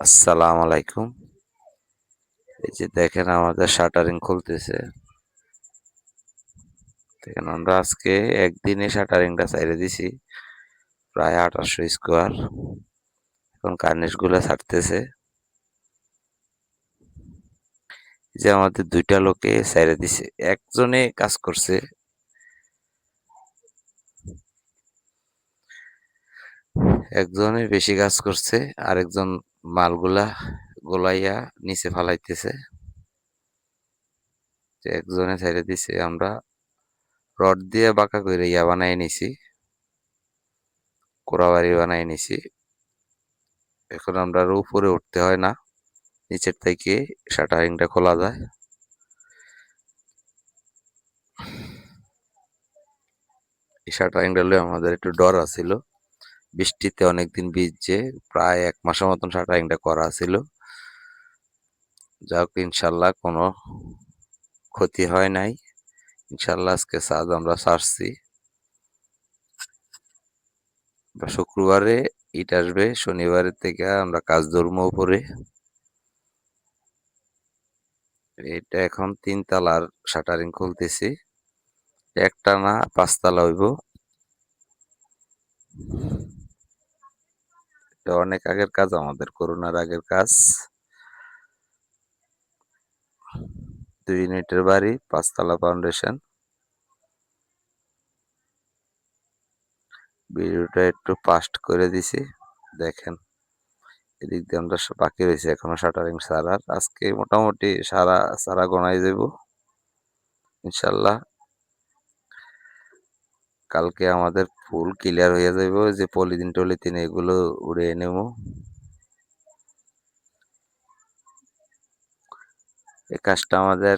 আসসালামু আলাইকুম। এই যে দেখেন আমাদের শাটারিং খুলতেছে। দেখেন আমরা আজকে একদিনে শাটারিংটা ছাইড়া দিছি। প্রায় ৮৮০০ স্কোয়ার। এখন কার্নিশগুলা ছাড়তেছে। যে আমাদের দুইটা লোকে ছাইড়া দিছে। একজনে কাজ করছে। একজনে বেশি কাজ করছে। আরেকজন মালগুলা গোলাইয়া নিচে ফালাইতেছে। একজনে ছাইড়া দিছে, আমরা রড দিয়ে বাঁকা কইরা ইয়া বানাই নিছি। কোড়াবাড়ি বানাই নিছি। এখন আমরা উপরে উঠতে হয় না। নিচের থেকে শাটারিংটা খোলা যায়। এই শাটারিংটা লইয়া আমাদের একটু ডর আছিল। বৃষ্টিতে অনেকদিন ভিজছে। প্রায় এক মাসের মতন শাটারিংটা করা ছিল। যাক, ইনশাল্লাহ কোনো ক্ষতি হয় নাই। ইনশাল্লাহ আজকে ছাদ আমরা ছাড়ছি। শুক্রবারে ইট আসবে। শনিবারের থেকে আমরা কাজ ধরবো উপরে। এটা এখন তিন তালার শাটারিং খুলতেছি। একটানা ৫ তালা হইব। এটা অনেক আগের কাজ আমাদের করোনার আগের কাজ। দুই ইউনিটের বাড়ি, পাঁচতলা ফাউন্ডেশন। ভিডিওটা একটু পাস্ট করে দিছি। দেখেন। এদিক দিয়ে আমরা বাকি রইছে এখনও শাটারিং সারার আজকে মোটামুটি সারা সারা গোনায় যাইব। ইনশাল্লাহ। কালকে আমাদের ফুল ক্লিয়ার হইয়া যাইব। যে পলিথিন-টলিথিন এগুলো উড়িয়ে নেব এই কাজটা আমাদের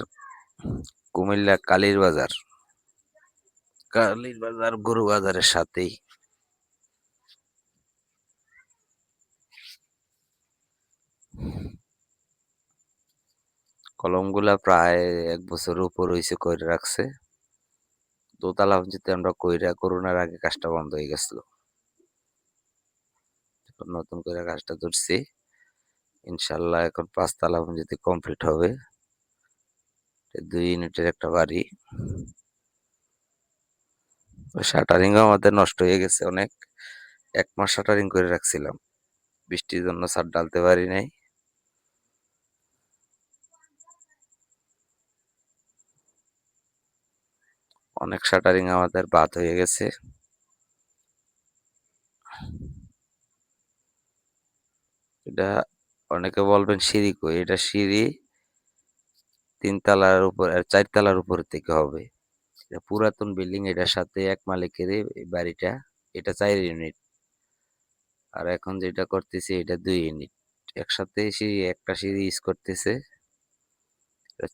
কুমিল্লা কালীর বাজার। কালীর বাজার গরু বাজারের সাথেই। কলমগুলা প্রায় এক বছর উপর হইছে করে রাখছে। দোতলা পর্যন্ত আমরা কইরা করোনার আগে কাজটা বন্ধ হয়ে গেছিল। এখন নতুন করে কাজটা ধরছি। ইনশাল্লাহ এখন ৫ তালা পর্যন্ত কমপ্লিট হবে। দুই ইউনিটের একটা বাড়ি। শাটারিংও আমাদের নষ্ট হয়ে গেছে অনেক। এক মাস শাটারিং করে রাখছিলাম। বৃষ্টির জন্য সার ডালতে পারি নাই। অনেক শাটারিং আমাদের বাদ হয়ে গেছে। এটা অনেকে বলবেন সিঁড়ি কই? এটা সিঁড়ি ৩ তালার উপর ৪ তালার উপর থেকে হবে। এটা পুরাতন বিল্ডিং, এটার সাথে এক মালিকের বাড়িটা। এটা চার ইউনিট। আর এখন যেটা করতেছি, এটা দুই ইউনিট। একসাথে সিঁড়ি, একটা সিঁড়ি ইউজ করতেছে।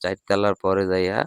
৪ তালার পরে যাইয়া